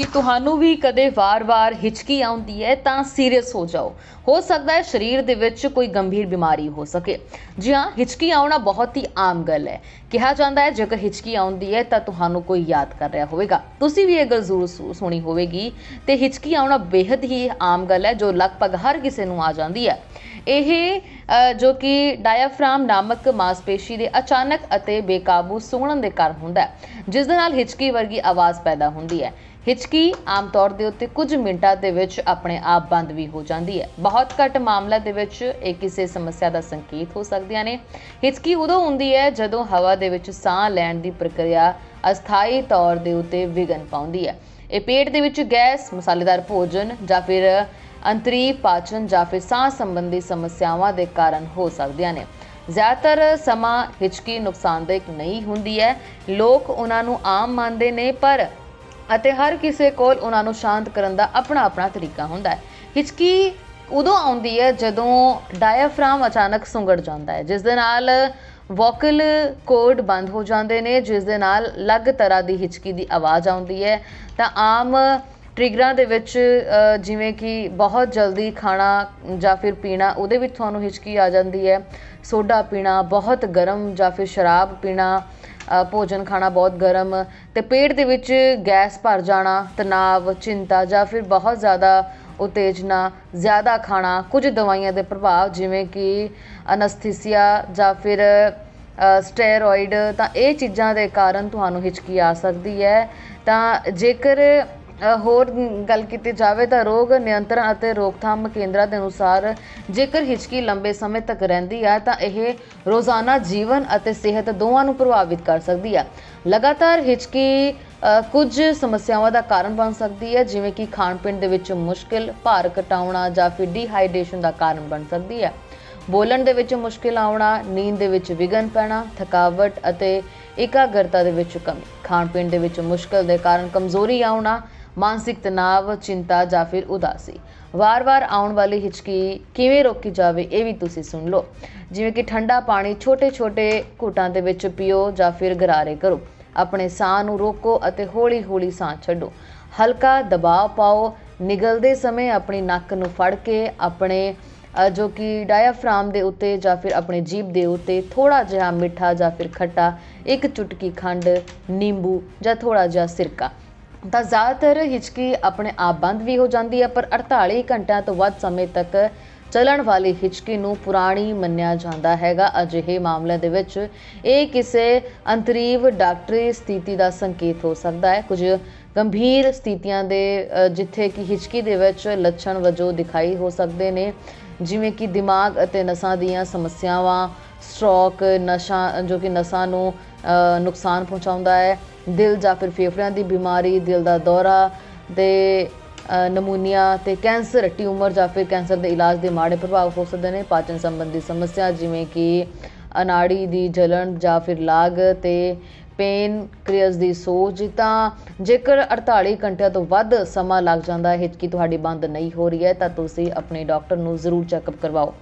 ਕਿ ਤੁਹਾਨੂੰ ਵੀ ਕਦੇ ਵਾਰ-ਵਾਰ ਹਿਚਕੀ ਆਉਂਦੀ ਹੈ ਤਾਂ ਸੀਰੀਅਸ ਹੋ ਜਾਓ। ਹੋ ਸਕਦਾ ਹੈ ਸਰੀਰ ਦੇ ਵਿੱਚ ਕੋਈ ਗੰਭੀਰ ਬਿਮਾਰੀ ਹੋ ਸਕੇ। ਜੀ ਹਾਂ, ਹਿਚਕੀ ਆਉਣਾ ਬਹੁਤ ਹੀ ਆਮ ਗੱਲ ਹੈ। ਕਿਹਾ ਜਾਂਦਾ ਹੈ, ਜੇਕਰ ਹਿਚਕੀ ਆਉਂਦੀ ਹੈ ਤਾਂ ਤੁਹਾਨੂੰ ਕੋਈ ਯਾਦ ਕਰ ਰਿਹਾ ਹੋਵੇਗਾ। ਤੁਸੀਂ ਵੀ ਇਹ ਗੱਲ ਜ਼ਰੂਰ ਸੁ- ਸੁਣੀ ਹੋਵੇਗੀ। ਤੇ ਹਿਚਕੀ ਆਉਣਾ ਬੇहद ਹੀ ਆਮ ਗੱਲ ਹੈ, ਜੋ ਲਗਭਗ ਹਰ ਕਿਸੇ ਨੂੰ ਆ ਜਾਂਦੀ ਹੈ। ਇਹ ਜੋ ਕਿ ਡਾਇਆਫ੍ਰਾਮ ਨਾਮਕ ਮਾਸਪੇਸ਼ੀ ਦੇ ਅਚਾਨਕ ਅਤੇ ਬੇਕਾਬੂ ਸੁੰਗੜਨ ਦੇ ਕਾਰਨ ਹੁੰਦਾ ਹੈ, ਜਿਸ ਦੇ ਨਾਲ ਹਿਚਕੀ ਵਰਗੀ ਆਵਾਜ਼ ਪੈਦਾ ਹੁੰਦੀ ਹੈ। ਹਿਚਕੀ ਆਮ ਤੌਰ ਦੇ ਉੱਤੇ ਕੁਝ ਮਿੰਟਾਂ ਦੇ ਵਿੱਚ ਆਪਣੇ ਆਪ ਬੰਦ ਵੀ ਹੋ ਜਾਂਦੀ ਹੈ। ਬਹੁਤ ਘੱਟ ਮਾਮਲਿਆਂ ਦੇ ਵਿੱਚ ਇਹ ਕਿਸੇ ਸਮੱਸਿਆ ਦਾ ਸੰਕੇਤ ਹੋ ਸਕਦੀਆਂ ਨੇ। ਹਿਚਕੀ ਉਦੋਂ ਹੁੰਦੀ ਹੈ ਜਦੋਂ ਹਵਾ ਦੇ ਵਿੱਚ ਸਾਹ ਲੈਣ ਦੀ ਪ੍ਰਕਿਰਿਆ ਅਸਥਾਈ ਤੌਰ ਦੇ ਉੱਤੇ ਵਿਘਨ ਪਾਉਂਦੀ ਹੈ। ਇਹ ਪੇਟ ਦੇ ਵਿੱਚ ਗੈਸ, ਮਸਾਲੇਦਾਰ ਭੋਜਨ ਜਾਂ ਫਿਰ ਅੰਤਰੀ ਪਾਚਨ ਜਾਂ ਫਿਰ ਸਾਹ ਸੰਬੰਧੀ ਸਮੱਸਿਆਵਾਂ ਦੇ ਕਾਰਨ ਹੋ ਸਕਦੀਆਂ ਨੇ। ਜ਼ਿਆਦਾਤਰ ਸਮਾਂ ਹਿਚਕੀ ਨੁਕਸਾਨਦਾਇਕ ਨਹੀਂ ਹੁੰਦੀ ਹੈ। ਲੋਕ ਉਹਨਾਂ ਨੂੰ ਆਮ ਮੰਨਦੇ ਨੇ, ਪਰ ਅਤੇ ਹਰ ਕਿਸੇ ਕੋਲ ਉਹਨਾਂ ਨੂੰ ਸ਼ਾਂਤ ਕਰਨ ਦਾ ਆਪਣਾ ਆਪਣਾ ਤਰੀਕਾ ਹੁੰਦਾ ਹੈ। ਹਿਚਕੀ ਉਦੋਂ ਆਉਂਦੀ ਹੈ ਜਦੋਂ ਡਾਇਆਫ੍ਰਾਮ ਅਚਾਨਕ ਸੁੰਗੜ ਜਾਂਦਾ ਹੈ, ਜਿਸ ਦੇ ਨਾਲ ਵੋਕਲ ਕੋਡ ਬੰਦ ਹੋ ਜਾਂਦੇ ਨੇ, ਜਿਸ ਦੇ ਨਾਲ ਅਲੱਗ ਤਰ੍ਹਾਂ ਦੀ ਹਿਚਕੀ ਦੀ ਆਵਾਜ਼ ਆਉਂਦੀ ਹੈ। ਤਾਂ ਆਮ ਟ੍ਰਿਗਰਾਂ ਦੇ ਵਿੱਚ ਜਿਵੇਂ ਕਿ ਬਹੁਤ ਜਲਦੀ ਖਾਣਾ ਜਾਂ ਫਿਰ ਪੀਣਾ ਉਹਦੇ ਵਿੱਚ ਤੁਹਾਨੂੰ ਹਿਚਕੀ ਆ ਜਾਂਦੀ ਹੈ। ਸੋਡਾ ਪੀਣਾ ਬਹੁਤ ਗਰਮ ਜਾਂ ਫਿਰ ਸ਼ਰਾਬ ਪੀਣਾ ਭੋਜਨ ਖਾਣਾ ਬਹੁਤ ਗਰਮ ਤੇ ਪੇਟ ਦੇ ਵਿੱਚ ਗੈਸ ਭਰ ਜਾਣਾ ਤਣਾਅ ਚਿੰਤਾ ਜਾਂ ਫਿਰ ਬਹੁਤ ਜ਼ਿਆਦਾ ਉਤੇਜਨਾ ਜ਼ਿਆਦਾ ਖਾਣਾ ਕੁਝ ਦਵਾਈਆਂ ਦੇ ਪ੍ਰਭਾਵ ਜਿਵੇਂ ਕਿ ਅਨਸਥੀਸੀਆ ਜਾਂ ਫਿਰ ਅ, ਸਟੇਰੋਇਡ ਤਾਂ ਇਹ ਚੀਜ਼ਾਂ ਦੇ ਕਾਰਨ ਤੁਹਾਨੂੰ ਹਿਚਕੀ ਆ ਸਕਦੀ ਹੈ। ਤਾਂ ਜੇਕਰ ਹੋਰ ਗੱਲ ਕੀਤੀ ਜਾਵੇ ਤਾਂ ਰੋਗ ਨਿਯੰਤਰਣ ਅਤੇ ਰੋਕਥਾਮ ਕੇਂਦਰਾਂ ਦੇ ਅਨੁਸਾਰ ਜੇਕਰ ਹਿਚਕੀ ਲੰਬੇ ਸਮੇਂ ਤੱਕ ਰਹਿੰਦੀ ਹੈ ਤਾਂ ਇਹ ਰੋਜ਼ਾਨਾ ਜੀਵਨ ਅਤੇ ਸਿਹਤ ਦੋਵਾਂ ਨੂੰ ਪ੍ਰਭਾਵਿਤ ਕਰ ਸਕਦੀ ਹੈ ਲਗਾਤਾਰ ਹਿਚਕੀ ਕੁਝ ਸਮੱਸਿਆਵਾਂ ਦਾ ਕਾਰਨ ਬਣ ਸਕਦੀ ਹੈ ਜਿਵੇਂ ਕਿ ਖਾਣ ਪੀਣ ਦੇ ਵਿੱਚ ਮੁਸ਼ਕਿਲ, ਭਾਰ ਘਟਾਉਣਾ ਜਾਂ ਫਿਰ ਡੀਹਾਈਡਰੇਸ਼ਨ ਦਾ ਕਾਰਨ ਬਣ ਸਕਦੀ ਹੈ ਬੋਲਣ ਦੇ ਵਿੱਚ ਮੁਸ਼ਕਿਲ ਆਉਣਾ, ਨੀਂਦ ਦੇ ਵਿੱਚ ਵਿਘਨ ਪੈਣਾ, ਥਕਾਵਟ ਅਤੇ ਇਕਾਗਰਤਾ ਦੇ ਵਿੱਚ ਕਮੀ। ਖਾਣ ਪੀਣ ਦੇ ਵਿੱਚ ਮੁਸ਼ਕਿਲ ਦੇ ਕਾਰਨ ਕਮਜ਼ੋਰੀ ਆਉਣਾ ਮਾਨਸਿਕ ਤਣਾਅ ਚਿੰਤਾ ਜਾਂ ਫਿਰ ਉਦਾਸੀ। ਵਾਰ-ਵਾਰ ਆਉਣ ਵਾਲੀ ਹਿਚਕੀ ਕਿਵੇਂ ਰੋਕੀ ਜਾਵੇ, ਇਹ ਵੀ ਤੁਸੀਂ ਸੁਣ ਲਓ। ਜਿਵੇਂ ਕਿ ਠੰਡਾ ਪਾਣੀ ਛੋਟੇ-ਛੋਟੇ ਘੁੱਟਾਂ ਦੇ ਵਿੱਚ ਪੀਓ ਜਾਂ ਫਿਰ ਗਰਾਰੇ ਕਰੋ। ਆਪਣੇ ਸਾਹ ਨੂੰ ਰੋਕੋ ਅਤੇ ਹੌਲੀ-ਹੌਲੀ ਸਾਹ ਛੱਡੋ। ਹਲਕਾ ਦਬਾਅ ਪਾਓ। ਨਿਗਲਦੇ ਸਮੇਂ ਆਪਣੀ ਨੱਕ ਨੂੰ ਫੜ ਕੇ ਆਪਣੇ ਜੋ ਕਿ ਡਾਇਆਫ੍ਰਾਮ ਦੇ ਉੱਤੇ ਜਾਂ ਫਿਰ ਆਪਣੇ ਜੀਭ ਦੇ ਉੱਤੇ ਥੋੜਾ ਜਿਹਾ ਮਿੱਠਾ ਜਾਂ ਫਿਰ ਖੱਟਾ, ਇੱਕ ਚੁਟਕੀ ਖੰਡ, ਨਿੰਬੂ ਜਾਂ ਥੋੜਾ ਜਿਹਾ ਸਿਰਕਾ। ਤਾਂ ਜ਼ਿਆਦਾਤਰ ਹਿਚਕੀ ਆਪਣੇ ਆਪ ਬੰਦ ਵੀ ਹੋ ਜਾਂਦੀ ਹੈ, ਪਰ 48 ਘੰਟਿਆਂ ਤੋਂ ਵੱਧ ਸਮੇਂ ਤੱਕ ਚੱਲਣ ਵਾਲੀ ਹਿਚਕੀ ਨੂੰ ਪੁਰਾਣੀ ਮੰਨਿਆ ਜਾਂਦਾ ਹੈਗਾ। ਅਜਿਹੇ ਮਾਮਲਿਆਂ ਦੇ ਵਿੱਚ ਇਹ ਕਿਸੇ ਅੰਤਰੀਵ ਡਾਕਟਰੀ ਸਥਿਤੀ ਦਾ ਸੰਕੇਤ ਹੋ ਸਕਦਾ ਹੈ। ਕੁਝ ਗੰਭੀਰ ਸਥਿਤੀਆਂ ਦੇ ਜਿੱਥੇ ਕਿ ਹਿਚਕੀ ਦੇ ਵਿੱਚ ਲੱਛਣ ਵਜੋਂ ਦਿਖਾਈ ਹੋ ਸਕਦੇ ਨੇ, ਜਿਵੇਂ ਕਿ ਦਿਮਾਗ ਅਤੇ ਨਸਾਂ ਦੀਆਂ ਸਮੱਸਿਆਵਾਂ, ਸਟ੍ਰੋਕ, ਨਸ਼ਾ, ਜੋ ਕਿ ਨਸਾਂ ਨੂੰ ਨੁਕਸਾਨ ਪਹੁੰਚਾਉਂਦਾ ਹੈ। ਦਿਲ ਜਾਂ ਫਿਰ ਫੇਫੜਿਆਂ ਦੀ ਬਿਮਾਰੀ, ਦਿਲ ਦਾ ਦੌਰਾ ਤੇ ਨਮੂਨੀਆ ਤੇ ਕੈਂਸਰ ਟਿਊਮਰ ਜਾਂ ਫਿਰ ਕੈਂਸਰ ਦੇ ਇਲਾਜ ਦੇ ਮਾੜੇ ਪ੍ਰਭਾਵ ਹੋ ਸਕਦੇ ਨੇ। ਪਾਚਨ ਸੰਬੰਧੀ ਸਮੱਸਿਆ ਜਿਵੇਂ ਕਿ ਅਨਾੜੀ ਦੀ ਜਲਣ ਜਾਂ ਫਿਰ ਲਾਗ ਤੇ ਪੇਨ ਕ੍ਰੀਅਸ ਦੀ ਸੋਜ, ਤਾਂ ਜੇਕਰ 48 ਘੰਟਿਆਂ ਤੋਂ ਵੱਧ ਸਮਾਂ ਲੱਗ ਜਾਂਦਾ ਹੈ ਹਿਚਕੀ ਤੁਹਾਡੀ ਬੰਦ ਨਹੀਂ ਹੋ ਰਹੀ ਹੈ, ਤਾਂ ਤੁਸੀਂ ਆਪਣੇ ਡਾਕਟਰ ਨੂੰ ਜ਼ਰੂਰ ਚੈੱਕਅਪ ਕਰਵਾਓ।